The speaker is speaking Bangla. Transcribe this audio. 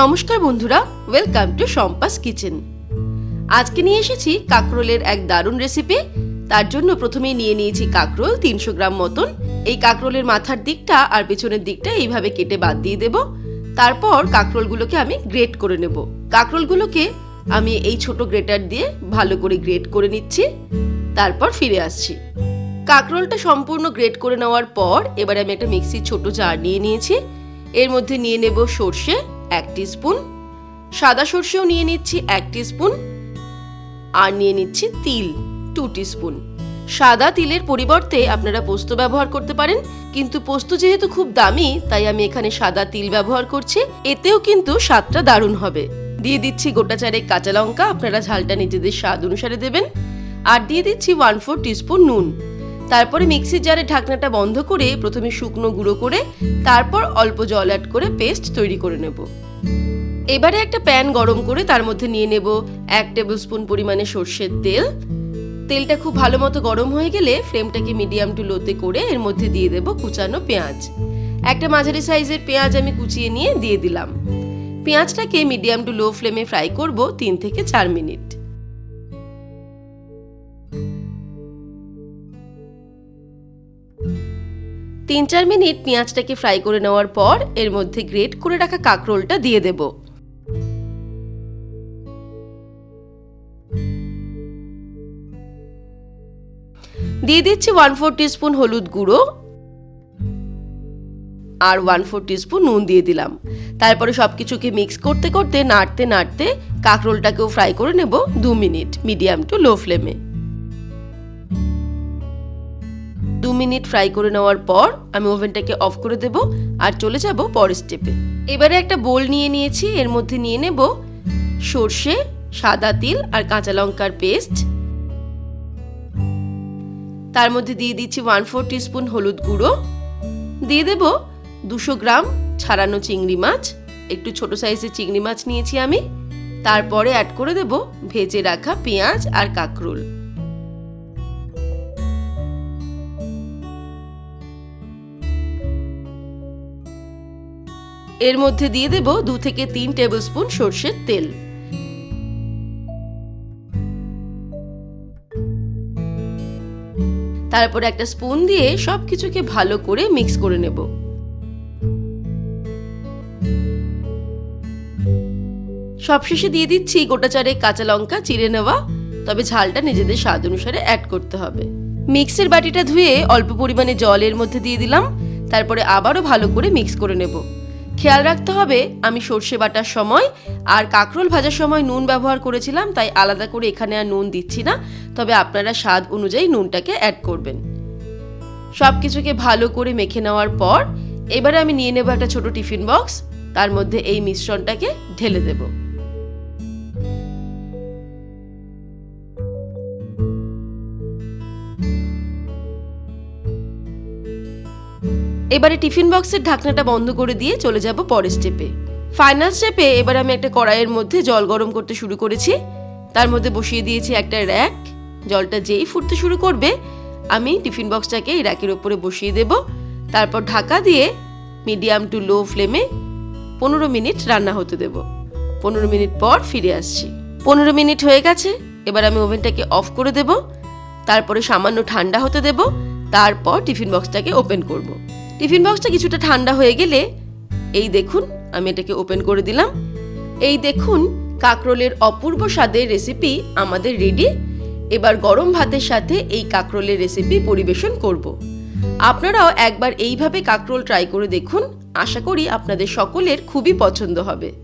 নমস্কার বন্ধুরা ওয়েলকাম টু সম্পাস কিচেন আজকে নিয়ে এসেছি কাকরোলের এক দারুণ রেসিপি তার জন্য প্রথমেই নিয়ে নিয়েছি কাকরোল তিনশো গ্রাম মতন। এই কাকরোলের মাথার দিকটা আর পেছনের দিকটা এইভাবে কেটে বাদ দিয়ে দেব। তারপর কাকরোলগুলোকে আমি গ্রেট করে নেব। কাকরোলগুলোকে আমি এই ছোট গ্রেটার দিয়ে ভালো করে গ্রেট করে নিচ্ছি। তারপর ফিরে আসছি। কাকরোলটা সম্পূর্ণ গ্রেট করে নেওয়ার পর এবার আমি একটা মিক্সির ছোট জার নিয়ে নিয়েছি। এর মধ্যে নিয়ে নেব সর্ষে, এক স্পুন সাদা সর্ষেও নিয়ে নিচ্ছি এক স্পুন আর নিয়ে নিচ্ছি তিল, টু স্পুন সাদা তিলের পরিবর্তে আপনারা পোস্ত ব্যবহার করতে পারেন, কিন্তু পোস্ত যেহেতু খুব দামি, তাই আমি এখানে সাদা তিল ব্যবহার করছি। এতেও কিন্তু স্বাদটা দারুণ হবে। দিয়ে দিচ্ছি গোটা চারেক কাঁচা লঙ্কা, আপনারা ঝালটা নিজেদের স্বাদ অনুসারে দেবেন। আর দিয়ে দিচ্ছি ওয়ান ফোর টিস্পুন নুন। তারপরে মিক্সির জারে ঢাকনাটা বন্ধ করে প্রথমে শুকনো গুঁড়ো করে, তারপর অল্প জল অ্যাড করে পেস্ট তৈরি করে নেব। এবারে একটা প্যান গরম করে তার মধ্যে নিয়ে নেব এক টেবিল স্পুন পরিমাণে সর্ষের তেল। তেলটা খুব ভালো মতো গরম হয়ে গেলে ফ্লেমটাকে মিডিয়াম টু লোতে করে এর মধ্যে দিয়ে দেব কুচানো পেঁয়াজ। একটা মাঝারি সাইজের পেঁয়াজ আমি কুচিয়ে নিয়ে দিয়ে দিলাম। পেঁয়াজটাকে মিডিয়াম টু লো ফ্লেমে ফ্রাই করব তিন থেকে চার মিনিট। তিন চার মিনিট পেঁয়াজটাকে ফ্রাই করে নেওয়ার পর এর মধ্যে গ্রেট করে রাখা কাঁকরোলটা দিয়ে দেব। দিয়ে দিচ্ছি ওয়ান ফোর স্পুন হলুদ গুঁড়ো আর ওয়ান ফোর স্পুন নুন দিয়ে দিলাম। তারপরে সব কিছুকে মিক্স করতে করতে, নাড়তে নাড়তে কাঁকরোলটাকেও ফ্রাই করে নেব দু মিনিট মিডিয়াম টু লো ফ্লেমে দু মিনিট ফ্রাই করে নেওয়ার পর আমি ওভেনটাকে অফ করে দেব আর চলে যাব পরের স্টেপে। এবারে একটা বোল নিয়ে নিয়েছি, এর মধ্যে নিয়ে নেব সর্ষে, সাদা তিল আর কাঁচা লঙ্কার পেস্ট। তার মধ্যে দিয়ে দিচ্ছি ওয়ান ফোর টিস্পুন হলুদ গুঁড়ো। দিয়ে দেব দুশো গ্রাম ছাড়ানো চিংড়ি মাছ। একটু ছোট সাইজের চিংড়ি মাছ নিয়েছি আমি। তারপরে অ্যাড করে দেব ভেজে রাখা পেঁয়াজ আর কাঁকরোল। এর মধ্যে দিয়ে দেব দু থেকে তিন টেবিল স্পুন সর্ষের তেল। তারপর একটা স্পুন দিয়ে সব কিছুকে ভালো করে মিক্স করে নেব। সবশেষে দিয়ে দিচ্ছি গোটা চারেক কাঁচা লঙ্কা, চিড়ে নেওয়া, তবে ঝালটা নিজেদের স্বাদ অনুসারে অ্যাড করতে হবে। মিক্সের বাটিটা ধুয়ে অল্প পরিমাণে জলের মধ্যে দিয়ে দিলাম, তারপরে আবারও ভালো করে মিক্স করে নেব। খেয়াল রাখতে হবে, আমি সর্ষে বাটার সময় আর কাঁকরোল ভাজার সময় নুন ব্যবহার করেছিলাম, তাই আলাদা করে এখানে আর নুন দিচ্ছি না। তবে আপনারা স্বাদ অনুযায়ী নুনটাকে অ্যাড করবেন। সব কিছুকে ভালো করে মেখে নেওয়ার পর, এবারে আমি নিয়ে নেব একটা ছোট টিফিন বক্স, তার মধ্যে এই মিশ্রণটাকে ঢেলে দেব। এবারে টিফিন বক্সের ঢাকনাটা বন্ধ করে দিয়ে চলে যাব পরের স্টেপে। ফাইনাল স্টেপে এবার আমি একটা কড়াইয়ের মধ্যে জল গরম করতে শুরু করেছি। তার মধ্যে বসিয়ে দিয়েছি একটা র্যাক। জলটা যেই ফুটতে শুরু করবে, আমি টিফিন বক্সটাকে এই র্যাকের উপরে বসিয়ে দেব। তারপর ঢাকা দিয়ে মিডিয়াম টু লো ফ্লেমে পনেরো মিনিট রান্না হতে দেব। পনেরো মিনিট পর ফিরে আসছি। পনেরো মিনিট হয়ে গেছে, এবার আমি ওভেনটাকে অফ করে দেব। তারপরে সামান্য ঠান্ডা হতে দেব। তারপর টিফিন বক্সটাকে ওপেন করব। টিফিন বক্সটা কিছুটা ঠান্ডা হয়ে গেলে, এই দেখুন, আমি এটাকে ওপেন করে দিলাম। এই দেখুন, কাকরোলের অপূর্ব স্বাদের রেসিপি আমাদের রেডি। এবার গরম ভাতের সাথে এই কাকরোলের রেসিপি পরিবেশন করব। আপনারাও একবার এইভাবে কাকরোল ট্রাই করে দেখুন। আশা করি আপনাদের সকলের খুবই পছন্দ হবে।